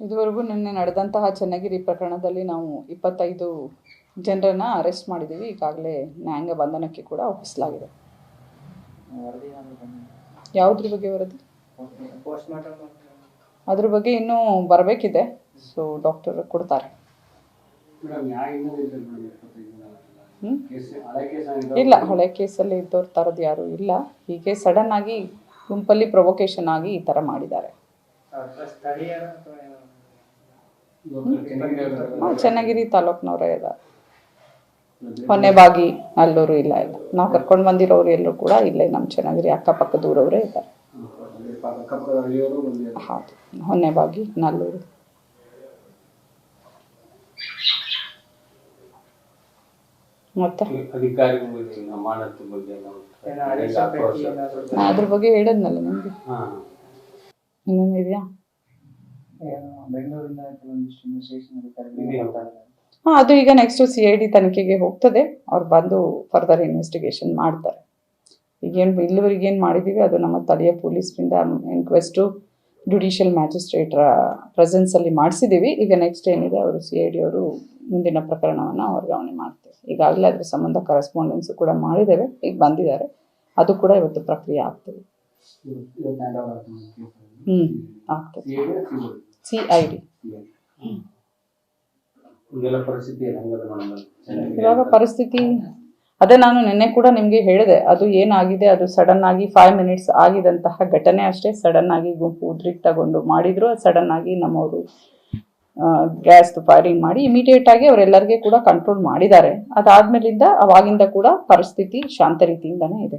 ಇದುವರೆಗೂ ನಿನ್ನೆ ನಡೆದಂತಹ ಚನ್ನಗಿರಿ ಪ್ರಕರಣದಲ್ಲಿ ನಾವು ಇಪ್ಪತ್ತೈದು ಜನರನ್ನ ಅರೆಸ್ಟ್ ಮಾಡಿದ್ದೀವಿ ಈಗಾಗಲೇ ನ್ಯಾಯಾಂಗ ಬಂಧನಕ್ಕೆ ಕೂಡ ಒಪ್ಪಿಸಲಾಗಿದೆ. ಯಾವುದ್ರ ಬಗ್ಗೆ ವರದಿ? ಅದ್ರ ಬಗ್ಗೆ ಇನ್ನೂ ಬರಬೇಕಿದೆ. ಸೊ ಡಾಕ್ಟರ್ ಕೊಡ್ತಾರೆ. ಇಲ್ಲ ಹಳೆ ಕೇಸಲ್ಲಿ ಇದ್ದವ್ರ ಥರದ್ದು ಯಾರೂ ಇಲ್ಲ. ಹೀಗೆ ಸಡನ್ ಆಗಿ ಗುಂಪಲ್ಲಿ ಪ್ರೊವೊಕೇಶನ್ ಆಗಿ ಈ ಥರ ಮಾಡಿದ್ದಾರೆ. ಚನ್ನಗಿರಿ ತಾಲೂಕ್ನವರೇ ಇದ್ದಾರೆ ಹೊನ್ನೆಬಾಗಿ ಅಲ್ಲೋರು ಇಲ್ಲ ಇಲ್ಲ. ನಾವು ಕರ್ಕೊಂಡು ಬಂದಿರೋರು ಎಲ್ಲರೂ ಕೂಡ ಇಲ್ಲೇ ನಮ್ಮ ಚೆನ್ನಾಗಿರಿ ಅಕ್ಕಪಕ್ಕ ದೂರವರೇ ಇದ್ದಾರೆ. ಹೌದು ಹೊನ್ನೆಬಾಗಿ ನಲ್ಲೂರು. ಮತ್ತೆ? ಅದ್ರ ಬಗ್ಗೆ ಹೇಳಿದ್ನಲ್ಲ ನಿಮಗೆ? ಹಾ ಇನ್ನೇನಿದೆಯಾ ಹಾ ಬೆಂಗಳೂರಿಂದ ಕೆಲವೊಂದಿಷ್ಟು ಇನ್ವೆಸ್ಟಿಗೇಷನ್ ಅದು ಈಗ ನೆಕ್ಸ್ಟ್ ಸಿ ಐ ಡಿ ತನಿಖೆಗೆ ಹೋಗ್ತದೆ. ಅವ್ರು ಬಂದು ಫರ್ದರ್ ಇನ್ವೆಸ್ಟಿಗೇಷನ್ ಮಾಡ್ತಾರೆ. ಈಗೇನು ಇಲ್ಲಿವರೆಗೆ ಏನು ಮಾಡಿದ್ದೀವಿ ಅದು ನಮ್ಮ ಸ್ಥಳೀಯ ಪೊಲೀಸರಿಂದ ಇನ್ಕ್ವೆಸ್ಟು ಜುಡಿಷಿಯಲ್ ಮ್ಯಾಜಿಸ್ಟ್ರೇಟ್ರ ಪ್ರೆಸೆನ್ಸಲ್ಲಿ ಮಾಡಿಸಿದ್ದೀವಿ ಈಗ ನೆಕ್ಸ್ಟ್ ಏನಿದೆ ಅವರು ಸಿ ಐ ಡಿ ಅವರು ಮುಂದಿನ ಪ್ರಕರಣವನ್ನು ವರ್ಗಾವಣೆ ಮಾಡ್ತಾರೆ. ಈಗಾಗಲೇ ಅದ್ರ ಸಂಬಂಧ ಕರೆಸ್ಪಾಂಡೆನ್ಸು ಕೂಡ ಮಾಡಿದ್ದೇವೆ. ಈಗ ಬಂದಿದ್ದಾರೆ. ಅದು ಕೂಡ ಇವತ್ತು ಪ್ರಕ್ರಿಯೆ ಆಗ್ತದೆ. C I D? ಇವಾಗ ಪರಿಸ್ಥಿತಿ ಅದೇ ನಾನು ನಿನ್ನೆ ಕೂಡ ನಿಮಗೆ ಹೇಳಿದೆ ಅದು ಏನಾಗಿದೆ ಅದು ಸಡನ್ ಆಗಿ ಫೈವ್ ಮಿನಿಟ್ಸ್ ಆಗಿದಂತಹ ಘಟನೆ ಅಷ್ಟೇ ಸಡನ್ ಆಗಿ ಗುಂಪು ಉದ್ರಿಕ್ತಗೊಂಡು ಮಾಡಿದ್ರು ಸಡನ್ ಆಗಿ ನಮ್ಮವರು ಗ್ಯಾಸ್ ಫೈರಿಂಗ್ ಮಾಡಿ ಇಮಿಡಿಯೇಟ್ ಆಗಿ ಅವರೆಲ್ಲರಿಗೆ ಕೂಡ ಕಂಟ್ರೋಲ್ ಮಾಡಿದ್ದಾರೆ. ಅದಾದ್ಮೇಲಿಂದ ಅವಾಗಿಂದ ಕೂಡ ಪರಿಸ್ಥಿತಿ ಶಾಂತ ರೀತಿಯಿಂದನೇ ಇದೆ.